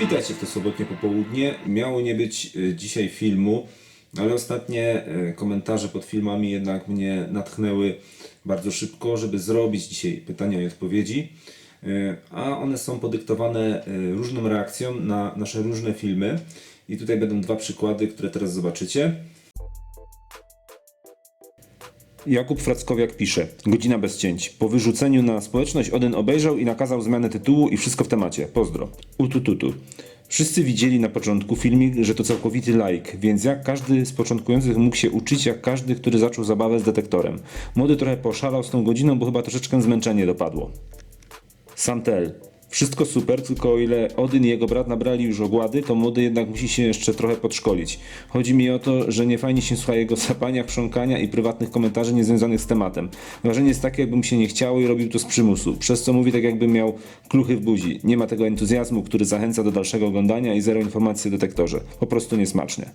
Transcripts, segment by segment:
Witajcie w to sobotnie popołudnie. Miało nie być y, dzisiaj filmu, ale ostatnie y, komentarze pod filmami jednak mnie natchnęły bardzo szybko, żeby zrobić dzisiaj pytania i odpowiedzi. Y, A one są podyktowane różną reakcją na nasze różne filmy. I tutaj będą dwa przykłady, które teraz zobaczycie. Jakub Frackowiak pisze, godzina bez cięć. Po wyrzuceniu na społeczność Odyn obejrzał i nakazał zmianę tytułu i wszystko w temacie. Pozdro. Utututu. Wszyscy widzieli na początku filmik, że to całkowity like, więc jak każdy z początkujących mógł się uczyć, jak każdy, który zaczął zabawę z detektorem. Młody trochę poszalał z tą godziną, bo chyba troszeczkę zmęczenie dopadło. Santel. Wszystko super, tylko o ile Odyn i jego brat nabrali już ogłady, to młody jednak musi się jeszcze trochę podszkolić. Chodzi mi o to, że nie fajnie się słucha jego sapania, chrząkania i prywatnych komentarzy niezwiązanych z tematem. Wrażenie jest takie, jakby mu się nie chciało i robił to z przymusu, przez co mówi tak jakby miał kluchy w buzi. Nie ma tego entuzjazmu, który zachęca do dalszego oglądania i zero informacji o detektorze. Po prostu niesmacznie.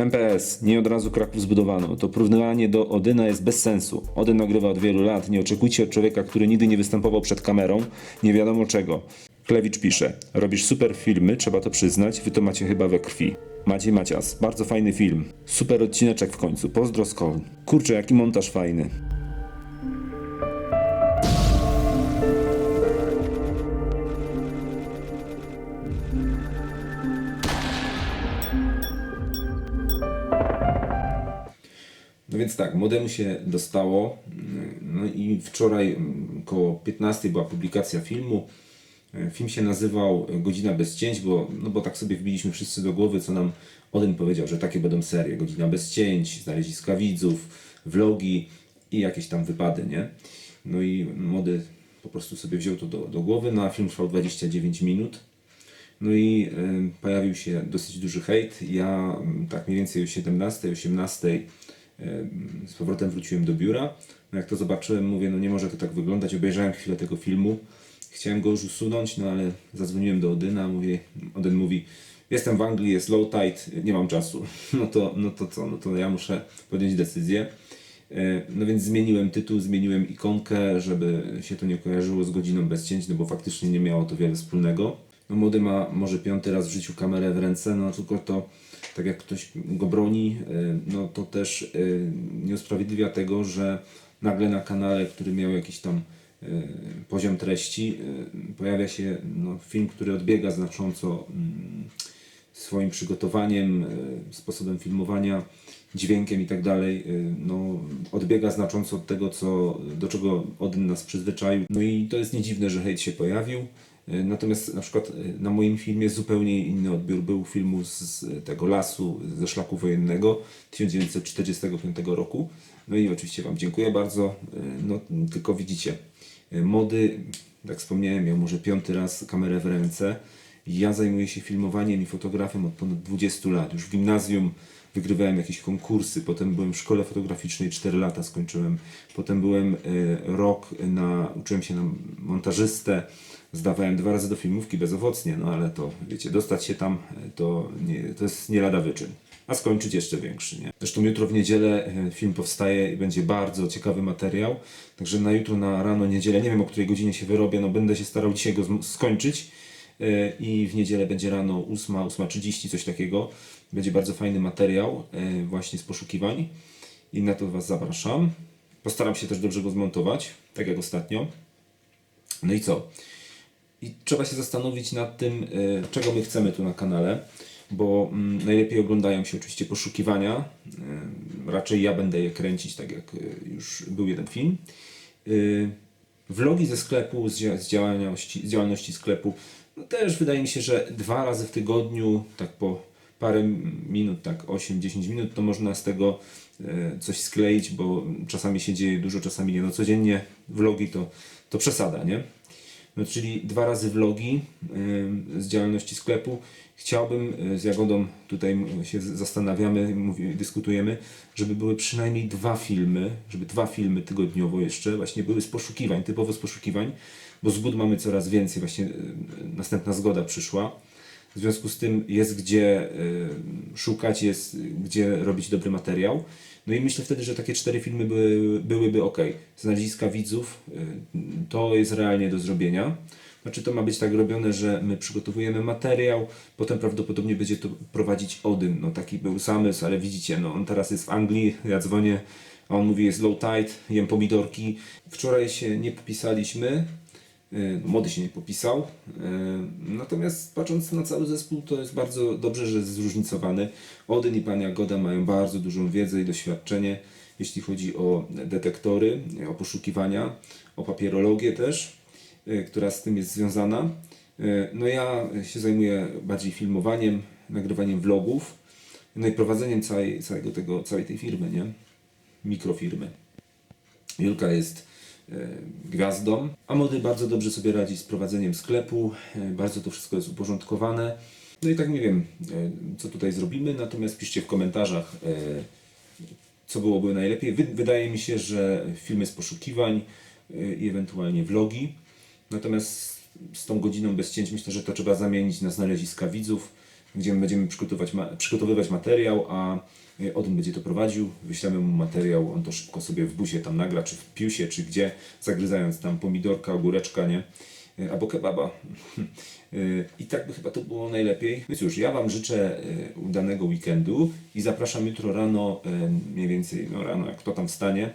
MPS, nie od razu Kraków zbudowano. To porównywanie do Odyna jest bez sensu. Odyn nagrywa od wielu lat. Nie oczekujcie od człowieka, który nigdy nie występował przed kamerą, nie wiadomo czego. Klewicz pisze: Robisz super filmy, trzeba to przyznać, wy to macie chyba we krwi. Maciej Macias, bardzo fajny film. Super odcineczek w końcu. Pozdro z. Kurczę, jaki montaż fajny. Więc tak, modemu się dostało. No i wczoraj mm, koło 15 była publikacja filmu. Film się nazywał Godzina bez cięć, bo, no bo tak sobie wbiliśmy wszyscy do głowy, co nam Odyn powiedział, że takie będą serie. Godzina bez cięć, znaleziska widzów, vlogi i jakieś tam wypady, nie? No i młody po prostu sobie wziął to do, do głowy, no a film trwał 29 minut. No i y, pojawił się dosyć duży hejt. Ja mm, tak mniej więcej o 17, 18 y, z powrotem wróciłem do biura. No jak to zobaczyłem, mówię, no nie może to tak wyglądać. Obejrzałem chwilę tego filmu. Chciałem go już usunąć, no ale zadzwoniłem do Odyna, mówię, Odyn mówi, jestem w Anglii, jest low tide, nie mam czasu. No to, no to co, no to ja muszę podjąć decyzję. E, No więc zmieniłem tytuł, zmieniłem ikonkę, żeby się to nie kojarzyło z godziną bez cięć, no bo faktycznie nie miało to wiele wspólnego. No młody ma może piąty raz w życiu kamerę w ręce, no tylko to tak jak ktoś go broni, e, no to też e, nie usprawiedliwia tego, że nagle na kanale, który miał jakiś tam e, poziom treści, pojawia się no, film, który odbiega znacząco mm, swoim przygotowaniem, sposobem filmowania, dźwiękiem i tak dalej, no, odbiega znacząco od tego, co, do czego Odyn nas przyzwyczaił. No i to jest nie dziwne, że hejt się pojawił. E, Natomiast na przykład e, na moim filmie zupełnie inny odbiór był filmu z tego lasu, ze szlaku wojennego 1945 roku. No i oczywiście Wam dziękuję bardzo. E, No tylko widzicie, mody, jak wspomniałem, miał może piąty raz kamerę w ręce. Ja zajmuję się filmowaniem i fotografią od ponad 20 lat. Już w gimnazjum wygrywałem jakieś konkursy, potem byłem w szkole fotograficznej 4 lata skończyłem, potem byłem e, rok na, uczyłem się na montażystę, zdawałem dwa razy do filmówki bezowocnie, no ale to wiecie, dostać się tam e, to, nie, to jest nie lada wyczyn. A skończyć jeszcze większy, nie? Zresztą jutro w niedzielę e, film powstaje i będzie bardzo ciekawy materiał. Także na jutro, na rano, niedzielę, nie wiem o której godzinie się wyrobię, no będę się starał dzisiaj go skończyć. E, i w niedzielę będzie rano 8, 8.30, coś takiego. Będzie bardzo fajny materiał e, właśnie z poszukiwań i na to Was zapraszam. Postaram się też dobrze go zmontować, tak jak ostatnio. No i co? I trzeba się zastanowić nad tym, e, czego my chcemy tu na kanale, bo mm, najlepiej oglądają się oczywiście poszukiwania. Raczej ja będę je kręcić, tak jak już był jeden film. Vlogi ze sklepu, z, działalności, z działalności sklepu, no też wydaje mi się, że dwa razy w tygodniu, tak po parę minut, tak 8-10 minut, to można z tego e, coś skleić, bo czasami się dzieje dużo, czasami nie. No codziennie vlogi to, to przesada, nie? No, czyli dwa razy vlogi z działalności sklepu. Chciałbym y, z Jagodą, tutaj się zastanawiamy, dyskutujemy, żeby były przynajmniej dwa filmy, żeby dwa filmy tygodniowo jeszcze właśnie były z poszukiwań, typowo z poszukiwań, bo zgód mamy coraz więcej, właśnie y, następna zgoda przyszła. W związku z tym jest gdzie y, szukać, jest gdzie robić dobry materiał. No i myślę wtedy, że takie cztery filmy były, byłyby ok. Znaleziska widzów y, to jest realnie do zrobienia. Znaczy to ma być tak robione, że my przygotowujemy materiał, potem prawdopodobnie będzie to prowadzić Odyn. No taki był zamysł, ale widzicie, no on teraz jest w Anglii, ja dzwonię, a on mówi jest low tide, jem pomidorki. Wczoraj się nie popisaliśmy, młody się nie popisał, y, natomiast patrząc na cały zespół to jest bardzo dobrze, że jest zróżnicowany. Odyn i Pan Jagoda mają bardzo dużą wiedzę i doświadczenie, jeśli chodzi o detektory, o poszukiwania, o papierologię też która z tym jest związana. No ja się zajmuję bardziej filmowaniem, nagrywaniem vlogów, no i prowadzeniem całej, całego tego, całej tej firmy, nie? Mikrofirmy. Julka jest gwiazdą, a młody bardzo dobrze sobie radzi z prowadzeniem sklepu, y, bardzo to wszystko jest uporządkowane. No i tak nie wiem, y, co tutaj zrobimy, natomiast piszcie w komentarzach, co byłoby najlepiej. Wy, wydaje mi się, że filmy z poszukiwań i ewentualnie vlogi. Natomiast z tą godziną bez cięć myślę, że to trzeba zamienić na znaleziska widzów, gdzie my będziemy przygotowywać materiał, a y, Odyn będzie to prowadził. Wyślemy mu materiał, on to szybko sobie w busie tam nagra, czy w piusie, czy gdzie, zagryzając tam pomidorka, ogóreczka, nie? Y, Albo kebaba. Y, I tak by chyba to było najlepiej. Więc już, ja Wam życzę udanego weekendu i zapraszam jutro rano, mniej więcej no rano, jak kto tam wstanie,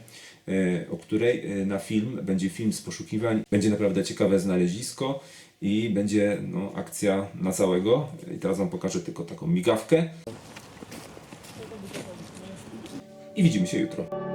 o której y, na film, będzie film z poszukiwań, będzie naprawdę ciekawe znalezisko i będzie no, akcja na całego. I teraz Wam pokażę tylko taką migawkę. I widzimy się jutro.